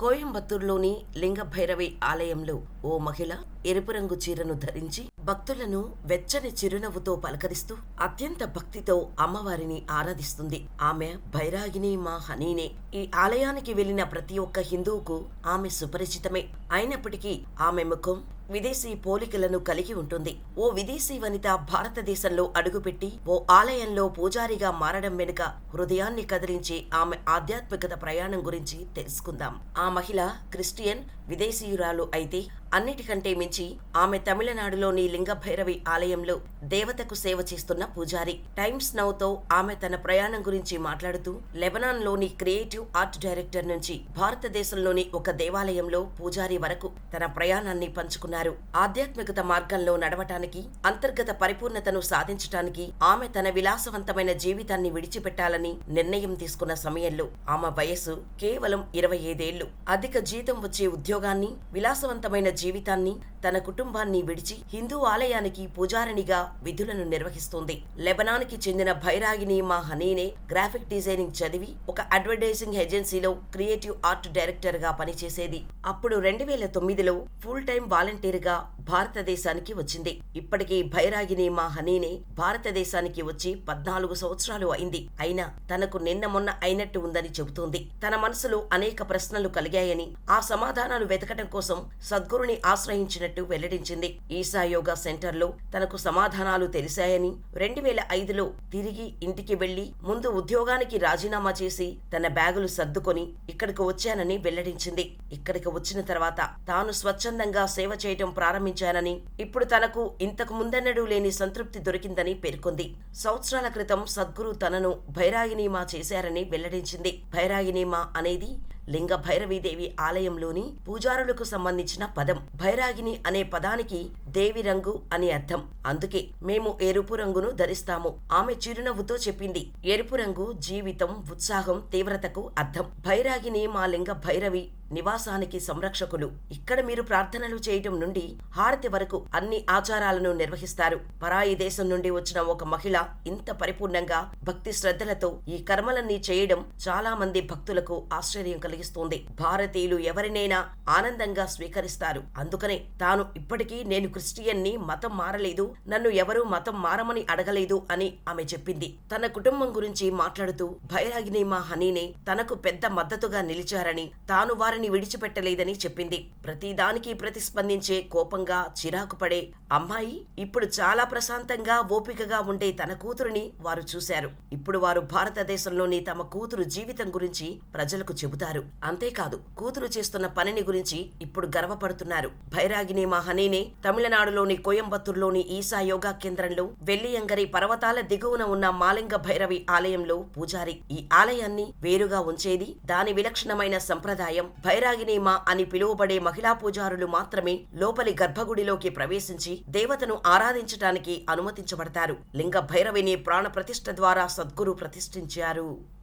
కోయంబత్తూరులోని లింగభైరవి ఆలయంలో ఓ మహిళ ఎరుపు రంగు చీరను ధరించి భక్తులను వెచ్చని చిరునవ్వుతో పలకరిస్తూ అత్యంత భక్తితో అమ్మవారిని ఆరాధిస్తుంది. ఆమె భైరాగిని మా హనీనే. ఈ ఆలయానికి వెళ్ళిన ప్రతి ఒక్క హిందువుకు ఆమె సుపరిచితమే. అయినప్పటికీ ఆమె ముఖం విదేశీ పోలికలను కలిగి ఉంటుంది. ఓ విదేశీ వనిత భారతదేశంలో అడుగుపెట్టి ఓ ఆలయంలో పూజారిగా మారడం వెనుక హృదయాన్ని కదిలించే ఆమె ఆధ్యాత్మికత ప్రయాణం గురించి తెలుసుకుందాం. ఆ మహిళ క్రిస్టియన్ విదేశీయురాలు అయితే అన్నిటికంటే మించి ఆమె తమిళనాడులోని లింగభైరవి ఆలయంలో దేవతకు సేవ చేస్తున్న పూజారి. టైమ్స్ నౌతో ఆమె తన ప్రయాణం గురించి మాట్లాడుతూ లెబనాన్లోని క్రియేటివ్ ఆర్ట్ డైరెక్టర్ నుంచి భారతదేశంలోని ఒక దేవాలయంలో పూజారి వరకు తన ప్రయాణాన్ని పంచుకున్నారు. ఆధ్యాత్మికత మార్గంలో నడవటానికి అంతర్గత పరిపూర్ణతను సాధించటానికి ఆమె తన విలాసవంతమైన జీవితాన్ని విడిచిపెట్టాలని నిర్ణయం తీసుకున్న సమయంలో ఆమె వయస్సు కేవలం ఇరవై ఐదేళ్ళు అధిక జీతం వచ్చే ఉద్యోగాన్ని విలాసవంతమైన జీవితాన్ని తన కుటుంబాన్ని విడిచి హిందూ ఆలయానికి పూజారినిగా విధులను నిర్వహిస్తోంది. లెబనాన్కి చెందిన భైరాగిని మా హనీనే గ్రాఫిక్ డిజైనింగ్ చదివి ఒక అడ్వర్టైజింగ్ ఏజెన్సీలో క్రియేటివ్ ఆర్ట్ డైరెక్టర్గా పనిచేసేది. అప్పుడు రెండు వేల తొమ్మిదిలో ఫుల్ టైం వాలంటీర్గా భారతదేశానికి వచ్చింది. ఇప్పటికీ భైరాగిని మా హనీనే భారతదేశానికి వచ్చి పద్నాలుగు సంవత్సరాలు అయింది. అయినా తనకు నిన్న మొన్న అయినట్టు ఉందని చెబుతోంది. తన మనసులో అనేక ప్రశ్నలు కలిగాయని ఆ సమాధానాలు వెతకటం కోసం సద్గురుని ఆశ్రయించినట్టు వెల్లడించింది. ఈశా యోగా సెంటర్లో తనకు సమాధానాలు తెలిశాయని రెండు వేల ఐదులో తిరిగి ఇంటికి వెళ్ళి ముందు ఉద్యోగానికి రాజీనామా చేసి తన బ్యాగులు సర్దుకొని ఇక్కడికి వచ్చానని వెల్లడించింది. ఇక్కడికి వచ్చిన తర్వాత తాను స్వచ్ఛందంగా సేవ చేయటం సాధించానని ఇప్పుడు తనకు ఇంతకు ముందెన్నడూ లేని సంతృప్తి దొరికిందని పేర్కొంది. సంవత్సరాల క్రితం సద్గురు తనను భైరాగినీమా చేశారని వెల్లడించింది. భైరాగినీమా అనేది లింగ భైరవీదేవి ఆలయంలోని పూజారులకు సంబంధించిన పదం భైరాగిని అనే పదానికి దేవి రంగు అని అర్థం. అందుకే మేము ఎరుపు రంగును ధరిస్తాము. ఆమె చిరునవ్వుతో చెప్పింది. ఎరుపు రంగు జీవితం ఉత్సాహం తీవ్రతకు అర్థం. భైరాగిని మా లింగ భైరవి నివాసానికి సంరక్షకులు. ఇక్కడ మీరు ప్రార్థనలు చేయటం నుండి హారతి వరకు అన్ని ఆచారాలను నిర్వహిస్తారు. పరాయి దేశం నుండి వచ్చిన ఒక మహిళ ఇంత పరిపూర్ణంగా భక్తి శ్రద్ధలతో ఈ కర్మలన్నీ చేయడం చాలా మంది భక్తులకు ఆశ్చర్యం కలిగిస్తోంది. భారతీయులు ఎవరినైనా ఆనందంగా స్వీకరిస్తారు. అందుకనే తాను ఇప్పటికీ నేను క్రిస్టియన్ని మతం మారలేదు నన్ను ఎవరూ మతం మారమని అడగలేదు అని ఆమె చెప్పింది. తన కుటుంబం గురించి మాట్లాడుతూ భైరాగిని మా హనీనే తనకు పెద్ద మద్దతుగా నిలిచారని తాను వారిని విడిచిపెట్టలేదని చెప్పింది. ప్రతిదానికి ప్రతిస్పందించే కోపంగా చిరాకు పడే అమ్మాయి ఇప్పుడు చాలా ప్రశాంతంగా ఓపికగా ఉండే తన కూతురుని వారు చూశారు. ఇప్పుడు వారు భారతదేశంలోని తమ కూతురు జీవితం గురించి ప్రజలకు చెబుతారు. అంతేకాదు కూతురు చేస్తున్న పనిని గురించి ఇప్పుడు గర్వపడుతున్నారు. భైరాగిని మా హనీనే తమిళనాడులోని కోయంబత్తూర్లోని ఈశా యోగా కేంద్రంలో వెల్లియంగరి పర్వతాల దిగువన ఉన్న మాలింగ భైరవి ఆలయంలో పూజారి. ఈ ఆలయాన్ని వేరుగా ఉంచేది దాని విలక్షణమైన సంప్రదాయం. భైరాగినీమా అని పిలువబడే మహిళా పూజారులు మాత్రమే లోపలి గర్భగుడిలోకి ప్రవేశించి దేవతను ఆరాధించటానికి అనుమతించబడతారు. లింగ భైరవిని ప్రాణ ప్రతిష్ఠ ద్వారా సద్గురు ప్రతిష్ఠించారు.